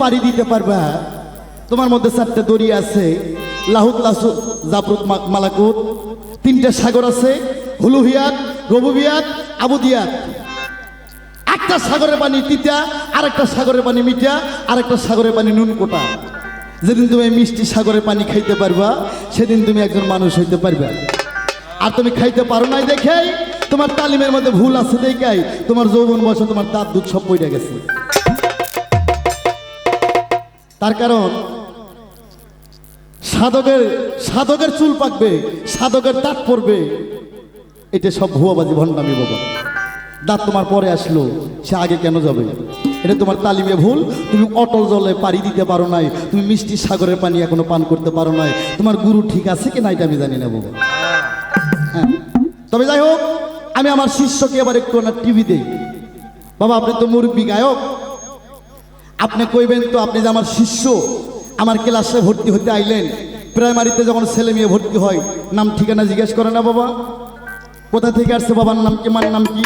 পাড়ি দিতে পারবা। তোমার মধ্যে চারটে দড়ি আছে, লাহুত লাসু জাবরুত মা- মালাকুত। তিনটা সাগর আছে, হুলুহিয়াত, রবুবিয়াত, আবুদিয়াত। একটা সাগরের পানি তিতা আর একটা সাগরের পানি মিঠা আর একটা সাগরের পানি নুন কোটা। যেদিন তুমি মিষ্টি সাগরের পানি খাইতে পারবা, সেদিন তুমি একজন মানুষ হইতে পারবে। আর তুমি খাইতে পারো নাই দেখেই তোমার তালিমের মধ্যে ভুল আছে দেখাই, তোমার যৌবন বয়সে তোমার দাঁত দুধ সব পড়ে গেছে। তার কারণ সাধকের সাধকের চুল পাকবে, সাধকের দাঁত পড়বে। এটা সব ভুয়াবাজি, ভণ্ডামি বাবা। দাঁত তোমার পরে আসলো, সে আগে কেন যাবে? এটা তোমার তালিমে ভুল। তুমি অটল জলে পাড়ি দিতে পারো নাই, তুমি মিষ্টি সাগরের পানি এখনও পান করতে পারো নাই। তোমার গুরু ঠিক আছে কি না এটা আমি জানি না বাবা। হ্যাঁ। তবে যাই হোক, আমি আমার শিষ্যকে এবার একটু না টিভি দেই। বাবা, আপনি তো মুরব্বী গায়ক। আপনি কইবেন তো, আপনি যে আমার শিষ্য, আমার ক্লাসে ভর্তি হতে আইলেন, প্রাইমারিতে যখন ছেলে মেয়ে ভর্তি হয়, নাম ঠিকানা জিজ্ঞেস করে না বাবা? কোথা থেকে আসছে বাবার নাম কি, মার নাম কি?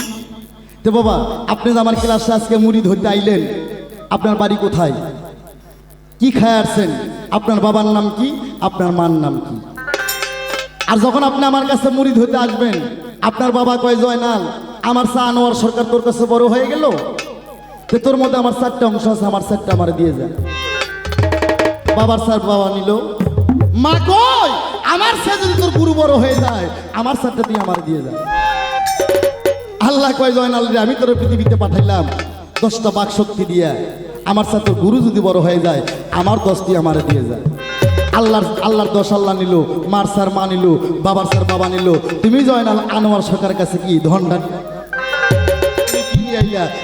তো বাবা, আপনি যে আমার ক্লাসে আজকে মুড়ি ধরতে আইলেন, আপনার বাড়ি কোথায়? কি খায় আসছেন? আপনার বাবার নাম কি, আপনার মার নাম কি? আর যখন আপনি আমার কাছে মুড়ি ধরতে আসবেন, আপনার বাবা কয়, জয়নাল, আমার চা আনোয়ার সরকার তোর কাছে বড় হয়ে গেল? তো তোর মধ্যে আমার চারটা অংশ আছে, আমার চারটা আমার দিয়ে যায়। বাবার স্যার বাবা নিল। মা কই? আমার সে যদি তোর গুরু বড় হয়ে যায়, আমার স্যারটা তুই আমার দিয়ে যায়। আল্লাহ কয় জয়নাল রে, আমি তোর পৃথিবীতে পাঠাইলাম দশটা বাক শক্তি দিয়ে। আমার সাথে গুরু যদি বড় হয়ে যায়, আমার দশটি আমার দিয়ে যায়। আল্লাহর আল্লাহর দশ আল্লাহ নিল, মার স্যার মা নিল, বাবার স্যার বাবা নিল। তুমি জয়নাল আনোয়ার সরকারের কাছে কি আইয়া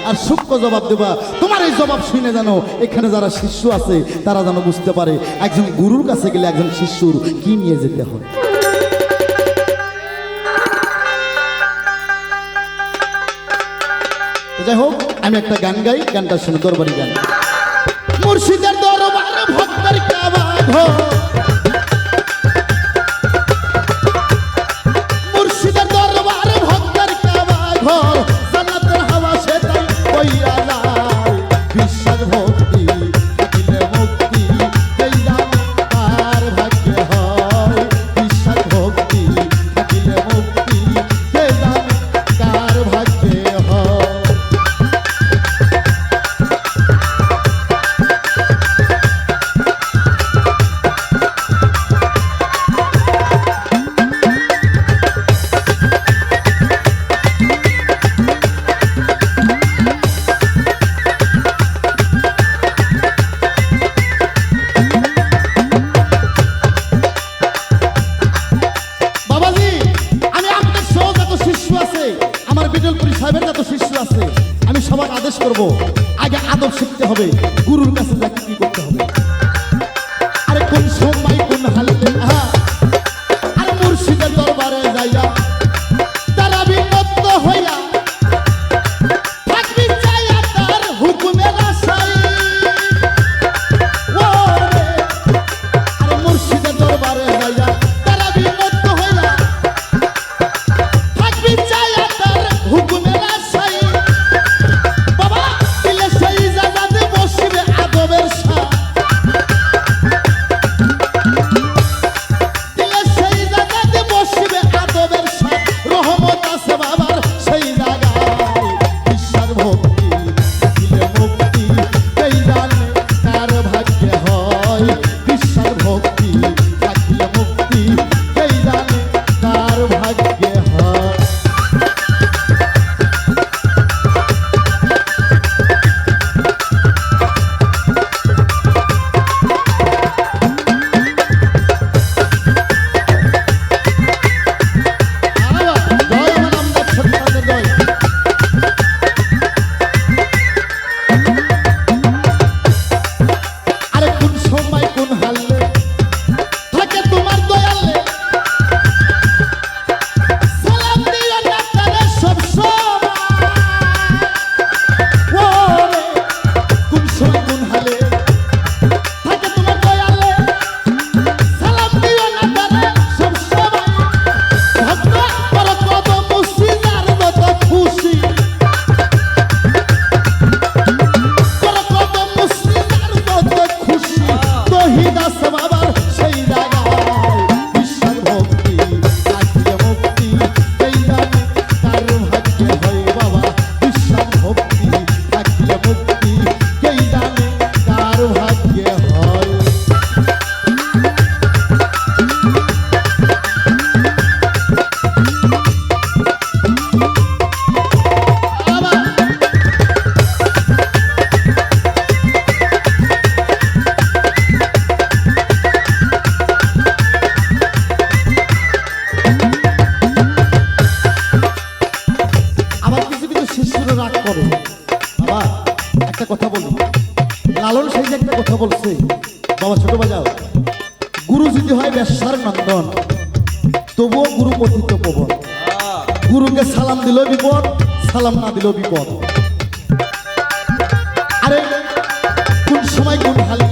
আর সূক্ষ্ম জবাব দেবা। তোমার এই জবাব শুনে জানো এখানে যারা শিষ্য আছে, তারা যেন বুঝতে পারে, একজন গুরুর কাছে গেলে একজন শিষ্যুর কি নিয়ে যেতে হয়। যাই হোক, আমি একটা গান গাই, গানটা শুনে দরবারি গান। মুর্শিদের দরবারে ভক্তের কাবা ঘর বিশ্বাস হবে। গুরুর কাছে যা কি করতে হবে। আরে কোন সময় কোন হালে বলছে, বাবা ছোট বাজাও গুরু যদি হয় ব্যবসার নন্দন, তবুও গুরু কথিত পবন গুরুকে সালাম দিল বিপদ, সালাম না দিল বিপদ। আরে, কোন সময় কোন হালে